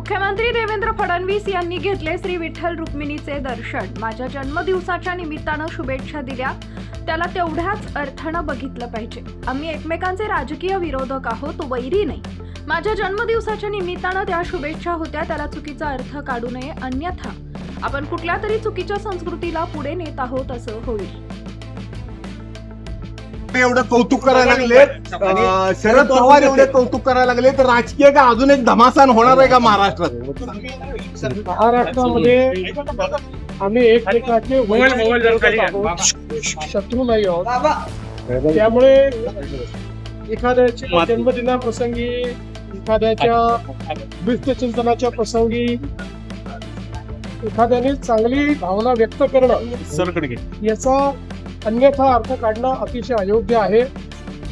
मुख्यमंत्री देवेंद्र फडणवीस यांनी घेतले श्री विठ्ठल रुक्मिणीचे दर्शन. माझ्या जन्मदिवसाच्या निमित्तानं शुभेच्छा दिल्या. त्याला तेवढ्याच अर्थानं बघितलं पाहिजे. आम्ही एकमेकांचे राजकीय विरोधक आहोत वैरी नाही. माझ्या जन्मदिवसाच्या निमित्तानं त्या शुभेच्छा होत्या. त्याला चुकीचा अर्थ काढू नये अन्यथा. आपण कुठल्या तरी चुकीच्या संस्कृतीला पुढे नेत आहोत असं होईल. एवढं कौतुक करायला लागले शरद पवार एवढे कौतुक करायला लागले तर राजकीय का अजून एक धमासान होणार आहे का महाराष्ट्रात? महाराष्ट्रामध्ये आम्ही एकमेकाचे वैर आहोत. शत्रू नाही आहोत. त्यामुळे एखाद्याच्या जन्मदिनाप्रसंगी एखाद्याच्या विश्वचिंतनाच्या प्रसंगी एखाद्याने चांगली भावना व्यक्त करणं याचा अन्यथा अर्थ काढणं अतिशय अयोग्य आहे.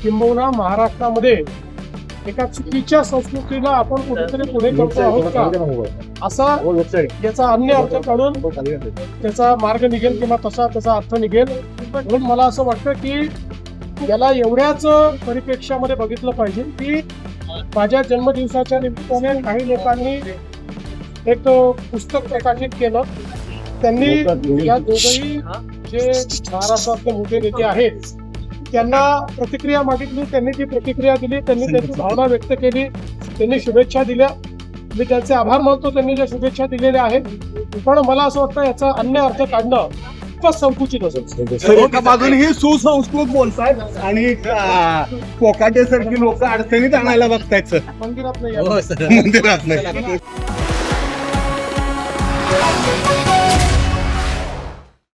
किंबहुना महाराष्ट्रामध्ये एका चुकीच्या संस्कृतीला आपण कुठेतरी पुढे करतो आहोत का? असा याचा अन्य अर्थ काढून त्याचा मार्ग निघेल किंवा तसा त्याचा अर्थ निघेल. म्हणून मला असं वाटतं की याला एवढ्याच परिप्रेक्ष्यामध्ये बघितलं पाहिजे की माझ्या जन्मदिवसाच्या निमित्ताने काही लोकांनी एक पुस्तक प्रकाशित केलं. त्यांनी या दोघही जे महाराष्ट्रातले मोठे नेते आहेत त्यांना प्रतिक्रिया मागितली त्यांनी ती प्रतिक्रिया दिली त्यांनी त्याची भावना व्यक्त केली त्यांनी शुभेच्छा दिल्या. मी त्यांचे आभार मानतो त्यांनी ज्या शुभेच्छा दिलेल्या आहेत पण मला असं वाटतं याचा अन्य अर्थ काढणं खूपच संकुचित असेल. बाजूने ही सुसंस्कृत बोलतायत आणि कोकाटे सारखी लोक अडचणीत आणायला बघतायत सर. मंदिरात नाही मंदिरात नाही.